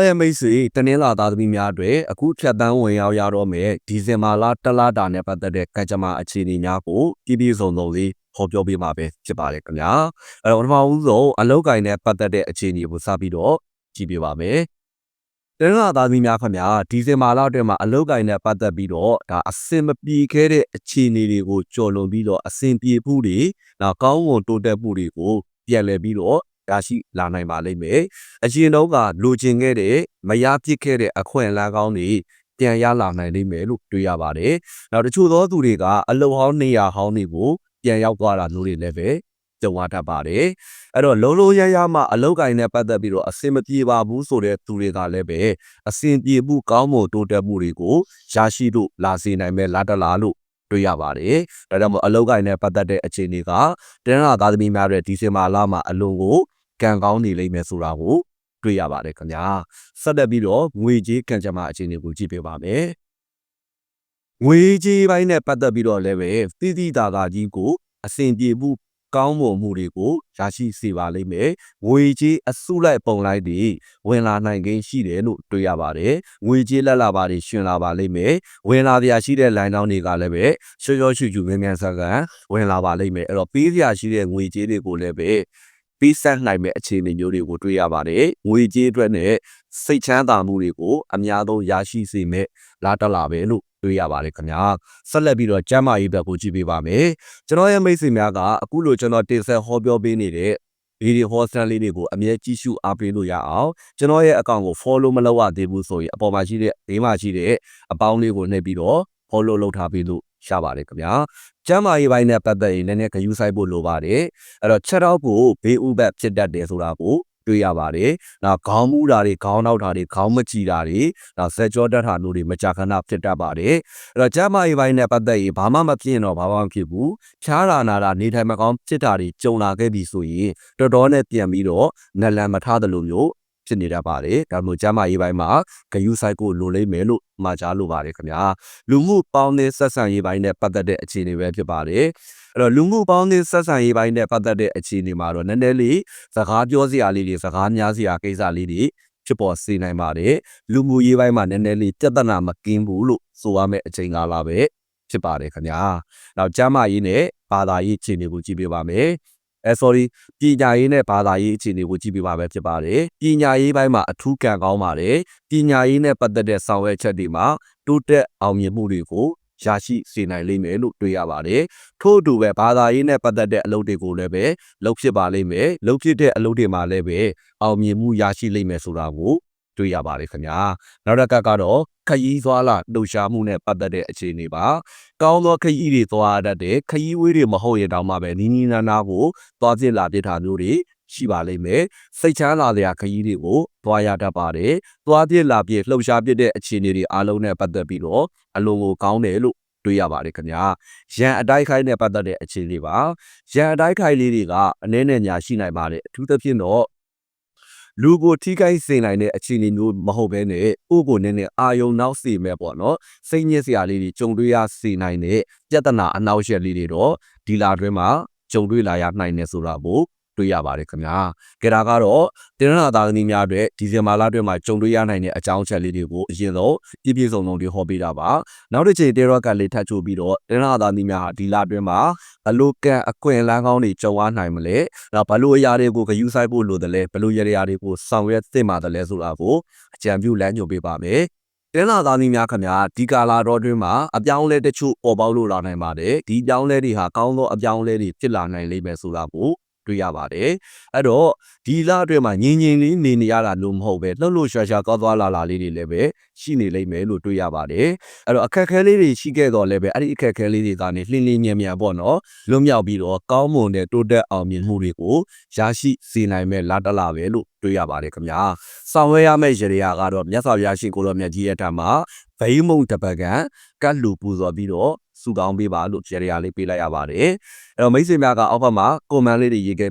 တော်ရဲ့မိတ်ဆွေတနင်္လာသားသမီးများအတွက်အခုဖြတ်တန်းဝင်ရောက်ရတော့မယ်ဒီဇင်ဘာလတလတာနဲ့ပတ်သက်တဲ့ကံကြမ္မာအခြေအနေများကိုပြည့်ပြည့်စုံစုံလေးဟောပြောပေးမှာပဲဖြစ်ပါတယ်ခင်ဗျာအဲ့တော့ပထမဦးဆုံးအလောက်ကင်နဲ့ပတ်သက်တဲ့အခြေအနေကိုစပြီးတော့ကြည့်ပြပါမယ်တနင်္လာသားသမီးများခင်ဗျာဒီဇင်ဘာလအတွင်းမှာအလောက်ကင်နဲ့ပတ်သက်ပြီးတော့ဒါအစင်မပြေခဲ့တဲ့အခြေအနေတွေကိုကြော်လွန်ပြီးတော့အစင်ပြေမှုတွေနောက်ကောင်းဝန်တိုးတက်မှုတွေကိုပြန်လည်ပြီးတော့ ရရှိလာနိုင်ပါလိမ့်မယ်အရင်တော့ကလိုချင်ခဲ့တဲ့မရဖြစ်ခဲ့တဲ့အခွင့်အလမ်းကောင်းတွေပြန်ရလာနိုင်လိမ့်မယ်လို့တွေ့ရပါတယ်နောက်တချို့သောသူတွေကအလုံဟောင်းနေရာဟောင်းတွေကိုပြန်ရောက်သွားတာမျိုးတွေလည်းပဲကြုံရတတ်ပါတယ်အဲ့တော့လုံးလုံးရရမှအလောက်ကင်နဲ့ပတ်သက်ပြီးတော့အစင်မပြေပါဘူးဆိုတဲ့သူတွေကလည်းပဲအစင်ပြေမှုကောင်းမှုတိုးတက်မှုတွေကိုရရှိလို့လာစေနိုင်မဲ့လာတလာလို့တွေ့ရပါတယ်။ဒါကြောင့်မို့အလောက်ကင်နဲ့ပတ်သက်တဲ့အခြေအနေကတနင်္လာသားသမီးများရဲ့ဒီဇင်ဘာလမှာအလွန်ကို ကံကောင်းနေလိမ့်မယ်ဆိုတာကိုတွေ့ရပါတယ်ခင်ဗျာ။ဆက်လက်ပြီးတော့ငွေကြေးကံကြမ္မာအခြေအနေကိုကြည့်ပြပါမယ်။ငွေကြေးပိုင်းနဲ့ပတ်သက်ပြီးတော့လည်းပဲသီးသီးသာသာကြီးကိုအစဉ်ပြေမှုကောင်းမွန်မှုတွေကိုရရှိစေပါလိမ့်မယ်။ငွေကြေးအစုလိုက်ပုံလိုက်တွေဝင်လာနိုင်ခြင်းရှိတယ်လို့တွေ့ရပါတယ်။ငွေကြေးလက်လာပါတွေရှင်လာပါလိမ့်မယ်။ဝင်လာပြရှိတဲ့လိုင်းတောင်းတွေကလည်းပဲရှော့ရှော့ရှူရှူမြန်မြန်ဆန်ဆန်ဝင်လာပါလိမ့်မယ်။အဲ့တော့ပေးစရာရှိတဲ့ငွေကြေးတွေကိုလည်းပဲ ပေးဆက်နိုင်မဲ့အခြေအနေမျိုးတွေကိုတွေ့ရပါတယ်။ငွေကြေးအတွက်နဲ့စိတ်ချမ်းသာမှုတွေကိုအများဆုံးရရှိစေမဲ့လာတလာပဲလို့တွေ့ရပါတယ်ခင်ဗျာ။ဆက်လက်ပြီးတော့ကျမ်းမာရေးဘက်ကိုကြည့်ပေးပါမယ်။ကျွန်တော်ရဲ့မိတ်ဆွေများကအခုလိုကျွန်တော်တင်ဆက်ဟောပြောပေးနေတဲ့ဗီဒီယိုဟောစတန်လေးတွေကိုအမြဲကြည့်ရှုအားပေးလို့ရအောင်ကျွန်တော်ရဲ့အကောင့်ကို follow မလုပ်ရသေးဘူးဆိုရင်အပေါ်မှာရှိတဲ့ဘေးမှာရှိတဲ့အပေါင်းလေးကိုနှိပ်ပြီးတော့ follow လုပ်ထားပေးလို့ ရပါတယ်ခင်ဗျာကျမ်းမာရေးပိုင်းနဲ့ပတ်သက်ရင်လည်းနည်းနည်းဂရုစိုက်ဖို့လိုပါတယ်အဲ့တော့ချက်တော့ကိုဘေးဥပတ်ဖြစ်တတ်တယ်ဆိုတာကိုတွေ့ရပါတယ်။နောက်ခေါင်းမူတာတွေခေါင်းနောက်တာတွေခေါင်းမကြည်တာတွေနောက်ဆက်ကြောတက်တာမျိုးတွေမကြာခဏဖြစ်တတ်ပါတယ်။အဲ့တော့ကျမ်းမာရေးပိုင်းနဲ့ပတ်သက်ရင်ဘာမှမဖြစ်ရင်တော့ဘာမှမဖြစ်ဘူး။ဖြားတာနာတာနေထိုင်မကောင်းဖြစ်တာတွေကြုံလာခဲ့ပြီဆိုရင်တော်တော်နဲ့ပြန်ပြီးတော့နလန်မထားသလိုမျိုး ဖြစ်နေတတ်ပါတယ်။ဒါမှမဟုတ်ကျမ်းမာရေးပိုင်းမှာဂယုဆိုင်ကိုလိုလိမ့်မယ်လို့မှာကြားလိုပါတယ်ခင်ဗျာ။လူမှုပေါင်းတဲ့ဆက်ဆံရေးပိုင်းနဲ့ပတ်သက်တဲ့အခြေအနေပဲဖြစ်ပါတယ်။အဲ့တော့လူမှုပေါင်းတဲ့ဆက်ဆံရေးပိုင်းနဲ့ပတ်သက်တဲ့အခြေအနေမှာတော့နည်းနည်းလေးစကားပြောစရာလေးတွေစကားများစရာကိစ္စလေးတွေဖြစ်ပေါ်စေနိုင်ပါတယ်။လူမှုရေးပိုင်းမှာနည်းနည်းလေးပြဿနာမကင်းဘူးလို့ဆိုရမယ့်အချိန်ကာလပဲဖြစ်ပါတယ်ခင်ဗျာ။နောက်ကျမ်းမာရေးနဲ့ဘာသာရေးအခြေအနေကိုကြည့်ပြပါမယ်။ အဲ sorry ပညာရေးနဲ့ဘာသာရေးအခြေအနေကိုကြည့်ပြပါပဲဖြစ်ပါတယ်ပညာရေးပိုင်းမှာအထူးကံကောင်းပါတယ်ပညာရေးနဲ့ပတ်သက်တဲ့ဆောင်ရွက်ချက်တွေမှာတိုးတက်အောင်မြင်မှုတွေကိုရရှိစေနိုင်လိမ့်မယ်လို့တွေ့ရပါတယ်ထို့အတူပဲဘာသာရေးနဲ့ပတ်သက်တဲ့အလုပ်တွေကိုလည်းပဲလုပ်ဖြစ်ပါလိမ့်မယ်လုပ်ဖြစ်တဲ့အလုပ်တွေမှာလည်းပဲအောင်မြင်မှုရရှိလိမ့်မယ်ဆိုတာကို တွေ့ရပါတယ်ခင်ဗျာနောက်တစ်ခါကတော့ခရီးသွားလာလှူရှားမှုနဲ့ပတ်သက်တဲ့အခြေအနေပါကောင်းသောခရီးတွေသွားတတ်တယ်ခရီးဝေးတွေမဟုတ်ရင်တောင်မှပဲနီးနီးနားနားကိုသွားပြစ်လာပြစ်တာမျိုးတွေရှိပါလိမ့်မယ်စိတ်ချမ်းသာစရာခရီးတွေကိုသွားရတတ်ပါတယ်သွားပြစ်လာပြစ်လှုပ်ရှားပြစ်တဲ့အခြေအနေတွေအားလုံးနဲ့ပတ်သက်ပြီးတော့အလုံးကိုကောင်းတယ်လို့တွေ့ရပါတယ်ခင်ဗျာရန်အတိုက်ခိုက်နဲ့ပတ်သက်တဲ့အခြေအနေပါရန်အတိုက်ခိုက်လေးတွေကအနည်းနဲ့ညာရှိနိုင်ပါတယ်အထူးသဖြင့်တော့ လူကိုထိခိုက်စေနိုင်တဲ့အခြေအနေမျိုးမဟုတ်ဘဲနဲ့ဥကိုနည်းနည်းအာယုံနောက်စေမဲ့ပေါ့နော်စိတ်ညစ်စရာလေးတွေကြုံတွေ့ရစေနိုင်တဲ့ပြဿနာအနောက်ရက်လေးတွေတော့ဒီလာတွင်းမှာကြုံတွေ့လာရနိုင်တယ်ဆိုတာကို တွေ့ရပါတယ်ခင်ဗျာ။ကြတာကတော့တင်ရနာသားသမီးများအတွက်ဒီဇင်ဘာလအတွင်းမှာကြုံတွေ့ရနိုင်တဲ့အကြောင်းအချက်လေးတွေကိုအရင်ဆုံးပြည့်ပြည့်စုံစုံတွေဟောပေးတာပါ။နောက်တစ်ချိန်တေရော့ကလေးထပ်ချိုးပြီးတော့တင်ရနာသားသမီးများဟာဒီလအတွင်းမှာဘလို့ကံအကွင်လန်းကောင်းတွေကြုံရနိုင်မလဲ။နောက်ဘလို့အရာတွေကိုဂယူဆိုင်ဖို့လိုတယ်လဲဘလို့ရရတွေကိုဆောင်ရွက်သင့်ပါတယ်လဲဆိုတာကိုအကြံပြုလမ်းညွှန်ပေးပါမယ်။တင်းလာသားသမီးများခင်ဗျာဒီကာလာတော့တွင်းမှာအပြောင်းလဲတချို့ပေါ်ပေါက်လို့လာနိုင်ပါတယ်ဒီအပြောင်းလဲတွေဟာကောင်းသောအပြောင်းလဲတွေဖြစ်လာနိုင်လိမ့်မယ်ဆိုတာကို တွေ့ရပါတယ်အဲ့တော့ဒီလအတွင်းမှာငြင်းငြင်းလေးနေနေရတာလို့မဟုတ်ပဲလှုပ်လှုပ်ရှားရှားကောသွားလာလာလေးတွေလည်းပဲရှိနေလိမ့်မယ်လို့တွေ့ရပါတယ်အဲ့တော့အခက်အခဲလေးတွေရှိခဲ့တော့လည်းပဲအဲ့ဒီအခက်အခဲလေးတွေကနေလှင်းလှင်းမြန်မြန်ပေါ့နော်လွတ်မြောက်ပြီးတော့ကောင်းမွန်တဲ့တိုးတက်အောင်မြင်မှုတွေကိုရရှိစေနိုင်မဲ့လာတလာပဲလို့တွေ့ရပါတယ်ခင်ဗျာဆောင်ရွက်ရမယ့်ရေရာကတော့မြတ်စွာဘုရားရှင်ကိုတော်မြတ်ကြီးရဲ့ထံမှာဗိမုံတပကံကတ်လူပူဇော်ပြီးတော့ စုကောင်းပေးပါလို့ရေရာလေးပေးလိုက်ရပါတယ်အဲ့တော့မိတ်ဆွေများကအောက်ဘက်မှာကွန်မန့်လေးတွေရေးခဲ့